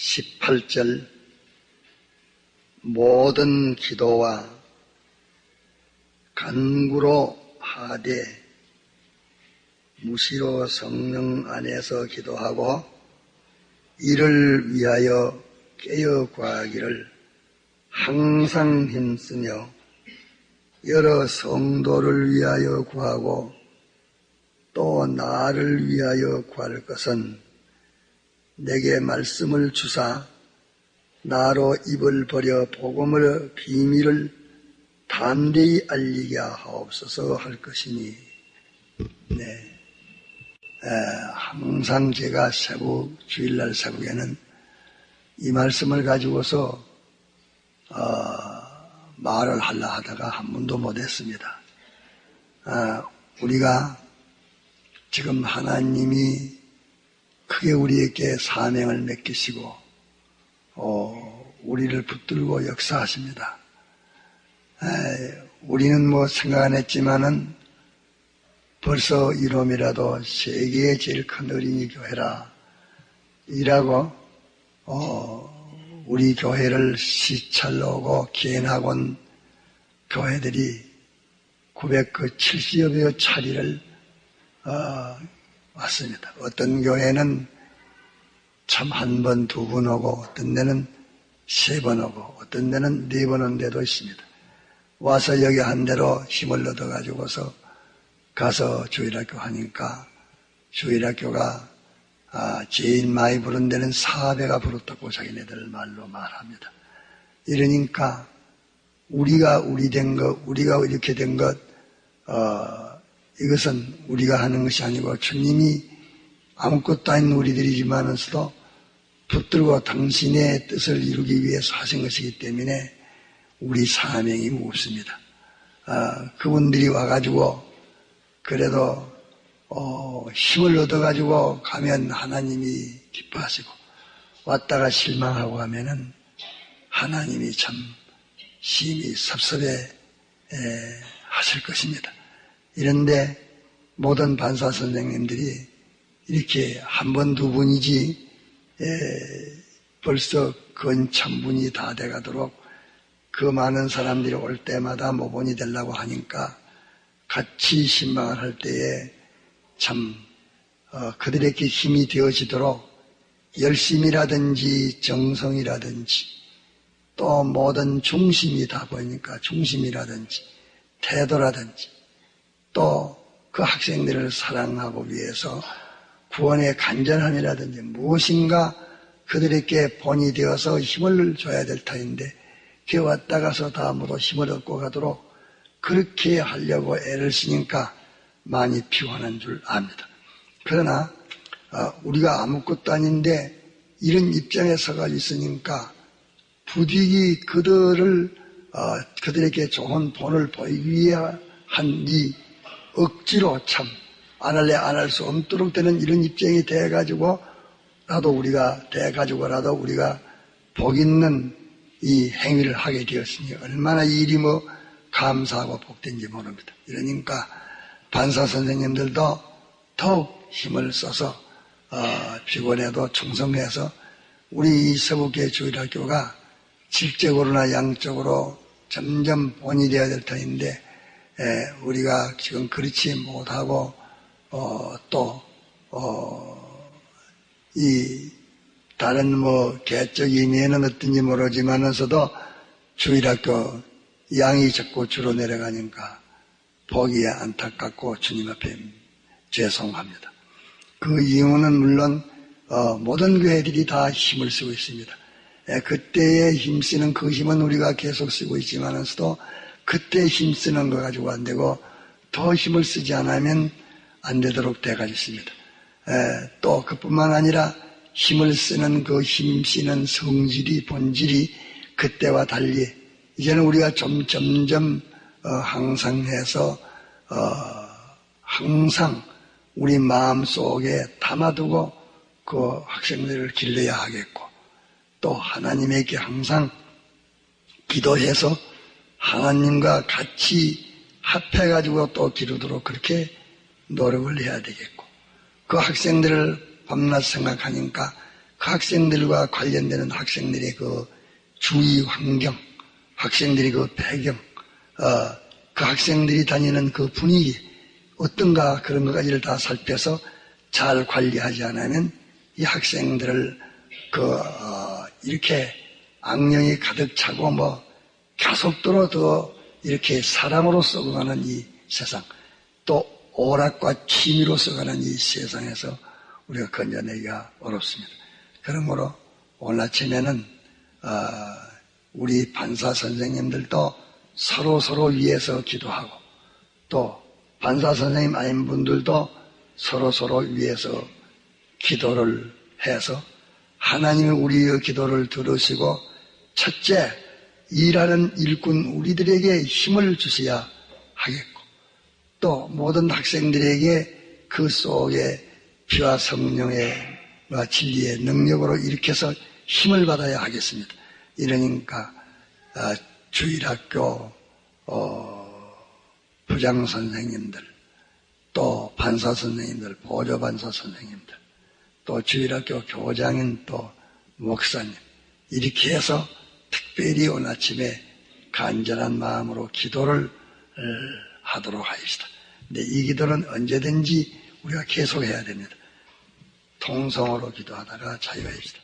18절 모든 기도와 간구로 하되 무시로 성령 안에서 기도하고 이를 위하여 깨어 구하기를 항상 힘쓰며 여러 성도를 위하여 구하고 또 나를 위하여 구할 것은 내게 말씀을 주사 나로 입을 버려 복음의 비밀을 담대히 알리게 하옵소서 할 것이니 네. 에, 항상 제가 세부 주일날 세부에는 이 말씀을 가지고서 어, 말을 하려 하다가 한 번도 못했습니다. 아, 우리가 지금 하나님이 크게 우리에게 사명을 맡기시고 어, 우리를 붙들고 역사하십니다. 에, 우리는 뭐 생각 안 했지만은 벌써 이놈이라도 세계의 제일 큰 어린이 교회라 이라고 어, 우리 교회를 시찰로 오고 기행학원 교회들이 970여 차리를 어, 왔습니다. 어떤 교회는 참 한 번, 두 번 오고, 어떤 데는 세 번 오고, 어떤 데는 네 번 온 데도 있습니다. 와서 여기 한 대로 힘을 얻어가지고서 가서 주일학교 하니까 주일학교가 아, 제일 많이 부른 데는 사배가 부르다고 자기네들 말로 말합니다. 이러니까 우리가 우리 된 것, 우리가 이렇게 된 것, 어, 이것은 우리가 하는 것이 아니고 주님이 아무것도 아닌 우리들이지만서도 붙들고 당신의 뜻을 이루기 위해서 하신 것이기 때문에 우리 사명이 무겁습니다. 아, 그분들이 와가지고 그래도 어, 힘을 얻어가지고 가면 하나님이 기뻐하시고 왔다가 실망하고 하면은 하나님이 참 심히 섭섭해 에, 하실 것입니다. 이런데 모든 반사 선생님들이 이렇게 한 번, 두 분이지 에, 벌써 근천분이 다 돼가도록 그 많은 사람들이 올 때마다 모본이 되려고 하니까 같이 신방을 할 때에 참 어, 그들에게 힘이 되어지도록 열심이라든지 정성이라든지 또 모든 중심이 다 보이니까 중심이라든지 태도라든지 또 그 학생들을 사랑하고 위해서 구원의 간절함이라든지 무엇인가 그들에게 본이 되어서 힘을 줘야 될 터인데 그 왔다 가서 다 모두 힘을 얻고 가도록 그렇게 하려고 애를 쓰니까 많이 피곤한 줄 압니다. 그러나 어, 우리가 아무것도 아닌데 이런 입장에 서가 있으니까 부득이 그들을 어, 그들에게 좋은 본을 보이기 위해 한이 억지로 참 안 할래 안 할 수 없도록 되는 이런 입장이 돼가지고 나도 우리가 돼가지고라도 우리가 복 있는 이 행위를 하게 되었으니 얼마나 이 일이 뭐 감사하고 복된지 모릅니다. 이러니까 반사 선생님들도 더욱 힘을 써서 어, 피곤해도 충성해서 우리 이 서북계 주일학교가 질적으로나 양적으로 점점 본이 되어야 될 터인데 에, 우리가 지금 그렇지 못하고 어, 또 어, 이 다른 뭐 개적 의미에는 어떤지 모르지만서도 주일학교 양이 자꾸 줄어 내려가니까 보기에 안타깝고 주님 앞에 죄송합니다. 그 이유는 물론 어, 모든 교회들이 다 힘을 쓰고 있습니다. 예, 그때에 힘쓰는 그 힘은 우리가 계속 쓰고 있지만서도 그때 힘쓰는 거 가지고 안 되고 더 힘을 쓰지 않으면 안 되도록 돼가지고 있습니다. 예, 또 그뿐만 아니라 힘을 쓰는 그 힘쓰는 성질이 본질이 그때와 달리 이제는 우리가 좀 점점 어, 항상 해서 어, 항상 우리 마음 속에 담아두고 그 학생들을 길러야 하겠고 또 하나님에게 항상 기도해서 하나님과 같이 합해가지고 또 기르도록 그렇게 노력을 해야 되겠고 그 학생들을 밤낮 생각하니까 그 학생들과 관련되는 학생들의 그 주위 환경, 학생들의 그 배경, 어, 그 학생들이 다니는 그 분위기, 어떤가 그런 것까지를 다 살펴서 잘 관리하지 않으면 이 학생들을 그, 어, 이렇게 악령이 가득 차고 뭐 가속도로 더 이렇게 사람으로 썩어가는 이 세상, 또 오락과 취미로 썩어가는 이 세상에서 우리가 건져내기가 어렵습니다. 그러므로 오늘 아침에는 어, 우리 반사 선생님들도 서로 서로 위해서 기도하고 또 반사 선생님 아닌 분들도 서로 서로 위해서 기도를 해서 하나님이 우리의 기도를 들으시고 첫째 일하는 일꾼 우리들에게 힘을 주셔야 하겠고 또 모든 학생들에게 그 속에 피와 성령의 와 진리의 능력으로 일으켜서 힘을 받아야 하겠습니다. 이러니까 어, 주일학교 어, 부장 선생님들 또 반사 선생님들 보조 반사 선생님들 또 주일학교 교장인 또 목사님 이렇게 해서 특별히 오늘 아침에 간절한 마음으로 기도를 어, 하도록 하십시다. 근데 이 기도는 언제든지 우리가 계속해야 됩니다. 통성으로 기도하다가 자유해집시다.